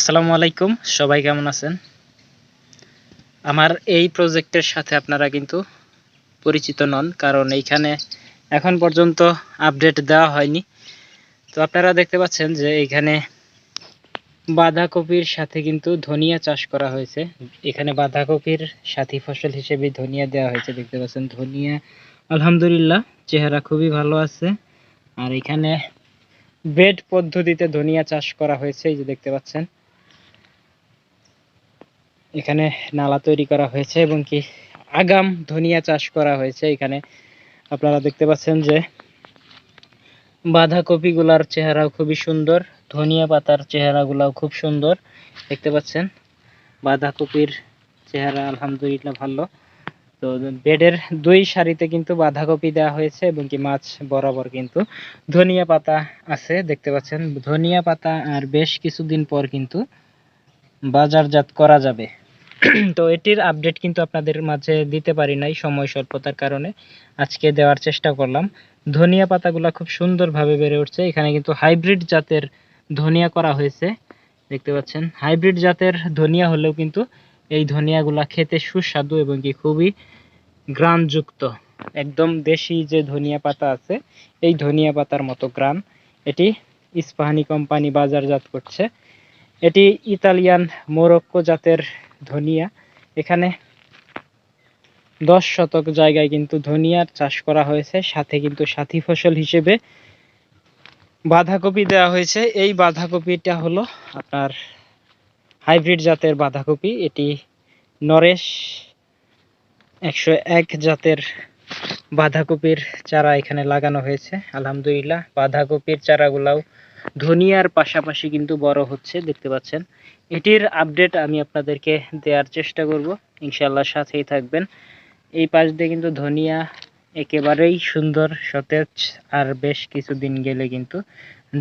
আসসালামু আলাইকুম, সবাই কেমন আছেন? আমার এই প্রজেক্টের সাথে আপনারা কিন্তু পরিচিত নন, কারণ এইখানে এখন পর্যন্ত আপডেট দেওয়া হয়নি। তো আপনারা দেখতে পাচ্ছেন যে এইখানে বাঁধাকপির সাথে কিন্তু ধনিয়া চাষ করা হয়েছে। এখানে বাঁধাকপির সাথী ফসল হিসেবে ধনিয়া দেওয়া হয়েছে, দেখতে পাচ্ছেন ধনিয়া। আলহামদুলিল্লাহ, চেহারা খুবই ভালো আছে। আর এখানে বেড পদ্ধতিতে ধনিয়া চাষ করা হয়েছে, এই যে দেখতে পাচ্ছেন। এখানে নালা তৈরি করা হয়েছে এবং কি আগাম ধনিয়া চাষ করা হয়েছে এখানে। আপনারা দেখতে পাচ্ছেন যে বাঁধাকপি গুলার চেহারাও খুবই সুন্দর, ধনিয়া পাতার চেহারাগুলাও খুব সুন্দর। দেখতে পাচ্ছেন, বাঁধাকপির চেহারা আলহামদুলিল্লাহ ভালো। তো বেডের দুই সারিতে কিন্তু বাঁধাকপি দেওয়া হয়েছে এবং কি মাছ বরাবর কিন্তু ধনিয়া পাতা আছে, দেখতে পাচ্ছেন। ধনিয়া পাতা আর বেশ কিছুদিন পর কিন্তু বাজারজাত করা যাবে। তো এটির আপডেট কিন্তু আপনাদের মাঝে দিতে পারি নাই সময় স্বল্পতার কারণে। আজকে দেওয়ার চেষ্টা করলাম। ধনিয়া পাতাগুলা খুব সুন্দরভাবে বেড়ে উঠছে। এখানে কিন্তু হাইব্রিড জাতের ধনিয়া করা হয়েছে। দেখতে পাচ্ছেন হাইব্রিড জাতের ধনিয়া হলেও কিন্তু এই ধনিয়াগুলা খেতে সুস্বাদু এবং কি খুবই গ্রানযুক্ত। একদম দেশি যে ধনিয়া পাতা আছে, এই ধনিয়া পাতার মতো গ্রান। এটি ইস্পাহানি কোম্পানি বাজারজাত করছে। এটি ইতালিয়ান মোরক্কো জাতের ধনিয়া। এখানে দশ শতক জায়গায় কিন্তু ধনিয়ার চাষ করা হয়েছে, সাথে কিন্তু সাথী ফসল হিসেবে বাঁধাকপি দেওয়া হয়েছে। এই বাঁধাকপিটা হলো আপনার হাইব্রিড জাতের বাঁধাকপি। এটি নরেশ একশো এক জাতের বাঁধাকপির চারা এখানে লাগানো হয়েছে। আলহামদুলিল্লাহ, বাঁধাকপির চারাগুলাও ধনিয়ার পাশাপাশি কিন্তু বড় হচ্ছে, দেখতে পাচ্ছেন। এটির আপডেট আমি আপনাদেরকে দেওয়ার চেষ্টা করব। ইনশাল্লাহ সাথেই থাকবেন। এই পাশ দিয়ে কিন্তু ধনিয়া একেবারেই সুন্দর সতেজ আর বেশ কিছুদিন গেলে কিন্তু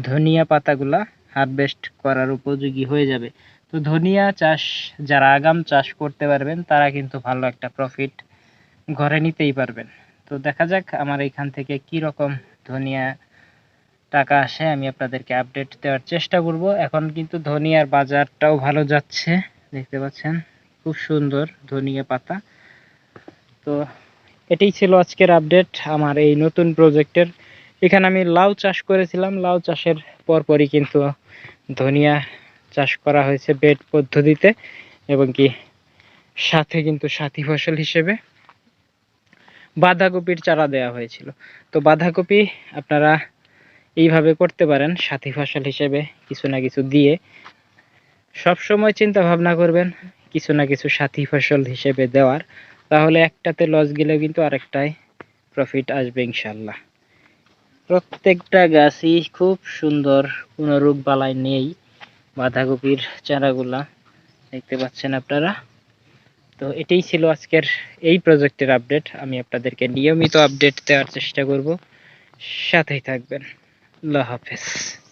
ধনিয়া পাতাগুলা হারভেস্ট করার উপযোগী হয়ে যাবে। তো ধনিয়া চাষ, যারা আগাম চাষ করতে পারবেন, তারা কিন্তু ভালো একটা প্রফিট ঘরে নিতেই পারবেন। তো দেখা যাক আমার এখান থেকে কি রকম ধনিয়া টাকা আসে, আমি আপনাদেরকে আপডেট দেওয়ার চেষ্টা করব। এখন কিন্তু ধনিয়ার বাজারটাও ভালো যাচ্ছে, দেখতে পাচ্ছেন? খুব সুন্দর ধনিয়া পাতা। তো এটাই ছিল আজকের আপডেট আমার এই নতুন প্রজেক্টের এখানে আমি লাউ চাষ করেছিলাম, লাউ চাষের পরপরই কিন্তু ধনিয়া চাষ করা হয়েছে বেড পদ্ধতিতে এবং কি সাথে কিন্তু সাথী ফসল হিসেবে বাঁধাকপির চারা দেওয়া হয়েছিল। তো বাঁধাকপি আপনারা এইভাবে করতে পারেন, সাথী ফসল হিসেবে কিছু না কিছু দিয়ে। সব সময় চিন্তা ভাবনা করবেন, কিছু না কিছু সাথী ফসল হিসেবে দেওয়ার। তাহলে একটাতে লস গেলেও কিন্তু আরেকটায় প্রফিট আসবে ইনশাল্লাহ প্রত্যেকটা গাছই খুব সুন্দর কোনো রোগ বালাই নেই, বাঁধাকপির চারাগুলা। দেখতে পাচ্ছেন আপনারা? তো এটাই ছিল আজকের এই প্রজেক্টের আপডেট আমি আপনাদেরকে নিয়মিত আপডেট দেওয়ার চেষ্টা করব। সাথেই থাকবেন। अल्लाह हाफिज़।